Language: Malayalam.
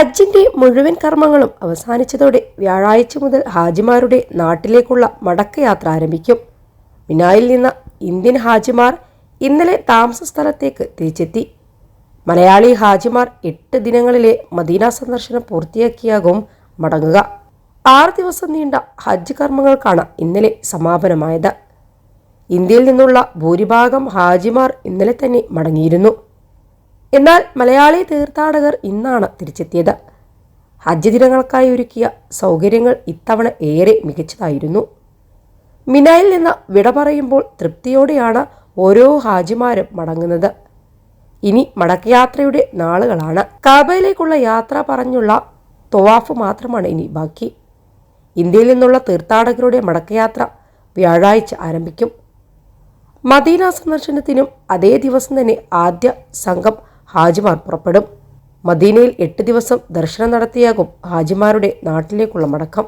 ഹജ്ജിന്റെ മുഴുവൻ കർമ്മങ്ങളും അവസാനിച്ചതോടെ വ്യാഴാഴ്ച മുതൽ ഹാജിമാരുടെ നാട്ടിലേക്കുള്ള മടക്കയാത്ര ആരംഭിക്കും. മിനായിൽ നിന്ന് ഇന്ത്യൻ ഹാജിമാർ ഇന്നലെ താമസ സ്ഥലത്തേക്ക് തിരിച്ചെത്തി. മലയാളി ഹാജിമാർ എട്ട് ദിനങ്ങളിലെ മദീന സന്ദർശനം പൂർത്തിയാക്കിയാകും മടങ്ങുക. ആറ് ദിവസം നീണ്ട ഹജ്ജ് കർമ്മങ്ങൾക്കാണ് ഇന്നലെ സമാപനമായത്. ഇന്ത്യയിൽ നിന്നുള്ള ഭൂരിഭാഗം ഹാജിമാർ ഇന്നലെ തന്നെ മടങ്ങിയിരുന്നു. എന്നാൽ മലയാളി തീർത്ഥാടകർ ഇന്നാണ് തിരിച്ചെത്തിയത്. ഹജ്ജ് ദിനങ്ങൾക്കായി ഒരുക്കിയ സൗകര്യങ്ങൾ ഇത്തവണ ഏറെ മികച്ചതായിരുന്നു. മിനായിൽ നിന്ന് വിട പറയുമ്പോൾ തൃപ്തിയോടെയാണ് ഓരോ ഹാജിമാരും മടങ്ങുന്നത്. ഇനി മടക്കയാത്രയുടെ നാളുകളാണ്. കാബയിലേക്കുള്ള യാത്ര പറഞ്ഞുള്ള തൊവാഫ് മാത്രമാണ് ഇനി ബാക്കി. ഇന്ത്യയിൽ നിന്നുള്ള തീർത്ഥാടകരുടെ മടക്കയാത്ര വ്യാഴാഴ്ച ആരംഭിക്കും. മദീന സന്ദർശനത്തിനും അതേ ദിവസം തന്നെ ആദ്യ സംഘം ഹാജിമാർ പുറപ്പെടും. മദീനയിൽ എട്ട് ദിവസം ദർശനം നടത്തിയാകും ഹാജിമാരുടെ നാട്ടിലേക്കുള്ള മടക്കം.